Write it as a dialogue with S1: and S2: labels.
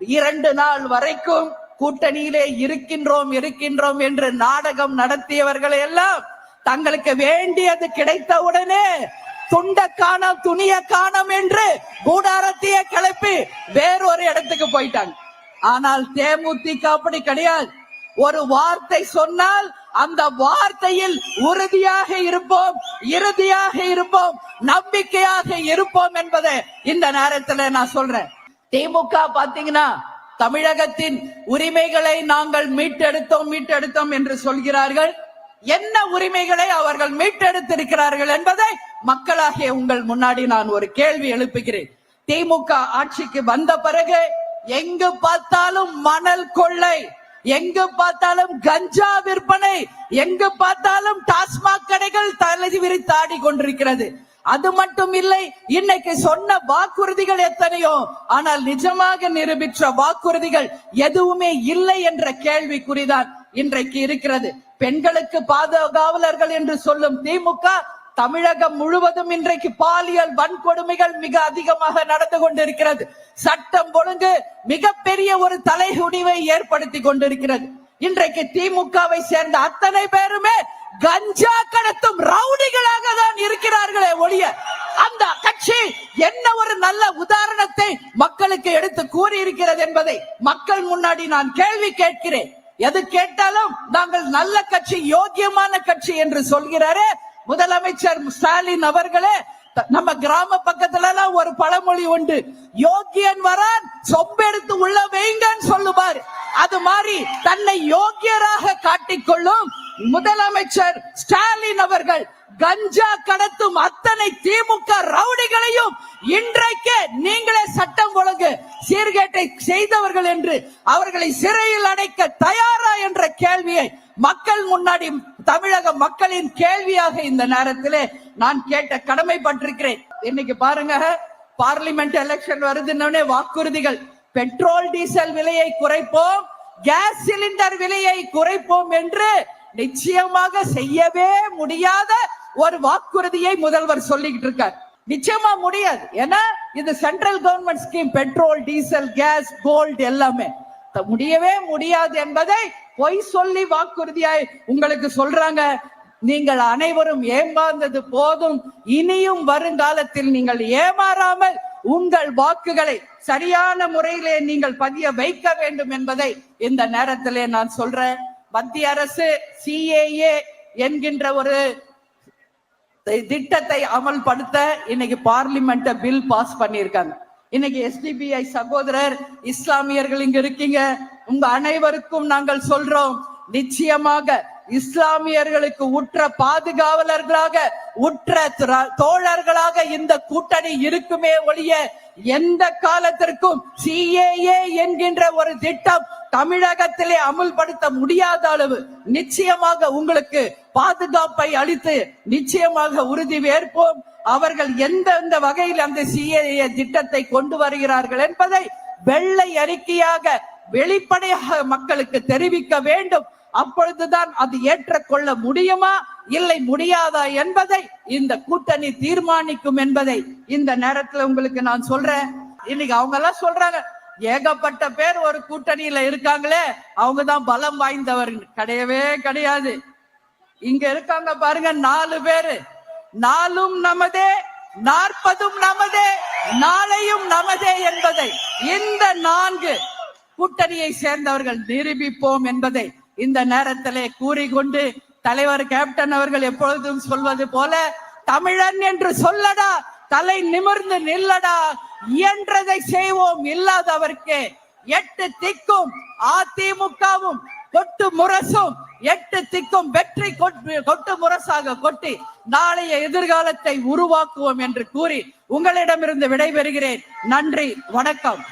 S1: இரண்டு நாள் வரைக்கும் கூட்டணியிலே இருக்கின்றோம் இருக்கின்றோம் என்று நாடகம் நடத்தியவர்களை எல்லாம் தங்களுக்கு வேண்டியது கிடைத்தவுடனே துண்ட காணம் துணிய காணோம் என்று கூடாரத்தையே கிளப்பி வேறொரு இடத்துக்கு போயிட்டாங்க. ஆனால் தேமுதிக அப்படி கிடையாது. ஒரு வார்த்தை சொன்னால் அந்த வார்த்தையில் உறுதியாக இருப்போம் இறுதியாக இருப்போம் நம்பிக்கையாக இருப்போம் என்பதை இந்த நேரத்தில் நான் சொல்றேன். திமுக பாத்தீங்கன்னா தமிழகத்தின் உரிமைகளை நாங்கள் மீட்டெடுத்தோம் மீட்டெடுத்தோம் என்று சொல்கிறார்கள். என்ன உரிமைகளை அவர்கள் மீட்டெடுத்திருக்கிறார்கள் என்பதை மக்களாகிய உங்கள் முன்னாடி நான் ஒரு கேள்வி எழுப்புகிறேன். திமுக ஆட்சிக்கு வந்த பிறகு எங்கு பார்த்தாலும் மணல் கொள்ளை எங்கு பார்த்தாலும் கஞ்சா விற்பனை எங்கு பார்த்தாலும் டாஸ்மாக் கடைகள் தலை விரித்தாடி கொண்டிருக்கிறது அது மட்டும் இல்லை இன்னைக்கு சொன்ன வாக்குறுதிகள் எத்தனையோ? ஆனால் நிஜமாக நிரூபித்த வாக்குறுதிகள் எதுவுமே இல்லை என்ற கேள்விக்குறிதான் இன்றைக்கு இருக்கிறது. பெண்களுக்கு பாதுகாவலர்கள் என்று சொல்லும் திமுக தமிழகம் முழுவதும் இன்றைக்கு பாலியல் வன்கொடுமைகள் மிக அதிகமாக நடந்து கொண்டிருக்கிறது. சட்டம் ஒழுங்கு மிகப்பெரிய ஒரு தலைகுனிவை ஏற்படுத்தி கொண்டிருக்கிறது. இன்றைக்கு திமுகவை சேர்ந்த அத்தனை பேருமே கஞ்சா கடத்தும் ரவுடிகளாக தான் இருக்கிறார்களே ஒழிய அந்த கட்சி என்ன ஒரு நல்ல உதாரணத்தை மக்களுக்கு எடுத்து கூறி இருக்கிறது என்பதை மக்கள் முன்னாடி நான் கேள்வி கேட்கிறேன். எது கேட்டாலும் நாங்கள் நல்ல கட்சி யோக்கியமான கட்சி என்று சொல்கிறாரே. முதலமைச்சர் ஸ்டாலின் அவர்களே நம்ம கிராம பக்கத்துல எல்லாம் ஒரு பழமொழி உண்டு. யோக்கியன் வரான் சொம்பெடுத்து உள்ள வைங்கன்னு சொல்லுவார். அது மாதிரி தன்னை யோக்கியராக காட்டிக்கொள்ளும் முதலமைச்சர் ஸ்டாலின் அவர்கள் கஞ்சா கடத்தும் அத்தனை திமுக ரவுடிகளையும் இன்றைக்கு நீங்களே சட்டம் ஒழுங்கு சீர்கேட்டை செய்தவர்கள் என்று அவர்களை சிறையில் அடைக்க தயாரா என்ற கேள்வியை மக்கள் முன்னாடி தமிழக மக்களின் கேள்வியாக இந்த நேரத்திலே நான் கேட்ட கடமைப்பட்டிருக்கிறேன். இன்னைக்கு பாருங்க பார்லிமெண்ட் எலெக்ஷன் வருதுன்னே வாக்குறுதிகள். பெட்ரோல் டீசல் விலையை குறைப்போம் கேஸ் சிலிண்டர் விலையை குறைப்போம் என்று நிச்சயமாக செய்யவே முடியாத ஒரு வாக்குறுதியை முதல்வர் சொல்லிக்கிட்டு இருக்கார். நிச்சயமா முடியாது. ஏன்னா இது central government scheme petrol diesel gas gold எல்லாமே. முடியவே முடியாது என்பதை பொய் சொல்லி வாக்குறுதியாய் உங்களுக்கு சொல்றாங்க. நீங்கள் அனைவரும் ஏமாந்தது போதும். இனியும் வருங்காலத்தில் நீங்கள் ஏமாறாமல் உங்கள் வாக்குகளை சரியான முறையிலே நீங்கள் பதிய வைக்க வேண்டும் என்பதை இந்த நேரத்திலே நான் சொல்றேன். மத்திய அரசு சிஏஏ என்கின்ற ஒரு திட்டத்தை அமல்படுத்த இன்னைக்கு பார்லிமெண்ட பில் பாஸ் பண்ணியிருக்காங்க. இன்னைக்கு எஸ்டிபிஐ சகோதரர் இஸ்லாமியர்கள் இங்க இருக்கீங்க. உங்க அனைவருக்கும் நாங்கள் சொல்றோம் நிச்சயமாக இஸ்லாமியர்களுக்கு உற்ற பாதுகாவலர்களாக உற்ற தோழர்களாக இந்த கூட்டணி இருக்குமே ஒழிய எந்த காலத்திற்கும் சிஏஏ என்கின்ற ஒரு திட்டம் தமிழகத்திலே அமுல்படுத்த முடியாத அளவு நிச்சயமாக உங்களுக்கு பாதுகாப்பை அளித்து நிச்சயமாக உறுதி வேற்போம். அவர்கள் எந்தெந்த வகையில் அந்த சிஏஏ திட்டத்தை கொண்டு வருகிறார்கள் என்பதை வெள்ளை அறிக்கையாக வெளிப்படையாக மக்களுக்கு தெரிவிக்க வேண்டும். அப்பொழுதுதான் அது ஏற்றுக்கொள்ள முடியுமா? இல்லை முடியாதா என்பதை இந்த கூட்டணி தீர்மானிக்கும் என்பதை இந்த நேரத்துல உங்களுக்கு நான் சொல்றேன். இன்னைக்கு அவங்க எல்லாம் சொல்றாங்க ஏகப்பட்ட பேர் ஒரு கூட்டணியில இருக்காங்களே அவங்க தான் பலம் வாய்ந்தவர் கிடையவே கிடையாது. இங்க இருக்காங்க பாருங்க நாலு பேரு. நாலும் நமதே நாற்பதும் நமதே நாளையும் நமதே என்பதை இந்த நான்கு கூட்டணியை சேர்ந்தவர்கள் நிரூபிப்போம் என்பதை இந்த நேரத்திலே கூறிக்கொண்டு தலைவர் கேப்டன் அவர்கள் எப்பொழுதும் சொல்வது போல தமிழன் என்று சொல்லடா தலை நிமிர்ந்து நில்லடா இயன்றதை செய்வோம் இல்லாதவர்க்கு. எட்டு திக்கும் அதிமுகவும் கொட்டு முரசும் எட்டு திக்கும் வெற்றி கொட்டு- கொட்டு முரசாக கொட்டி நாளைய எதிர்காலத்தை உருவாக்குவோம் என்று கூறி உங்களிடமிருந்து விடைபெறுகிறேன். நன்றி வணக்கம்.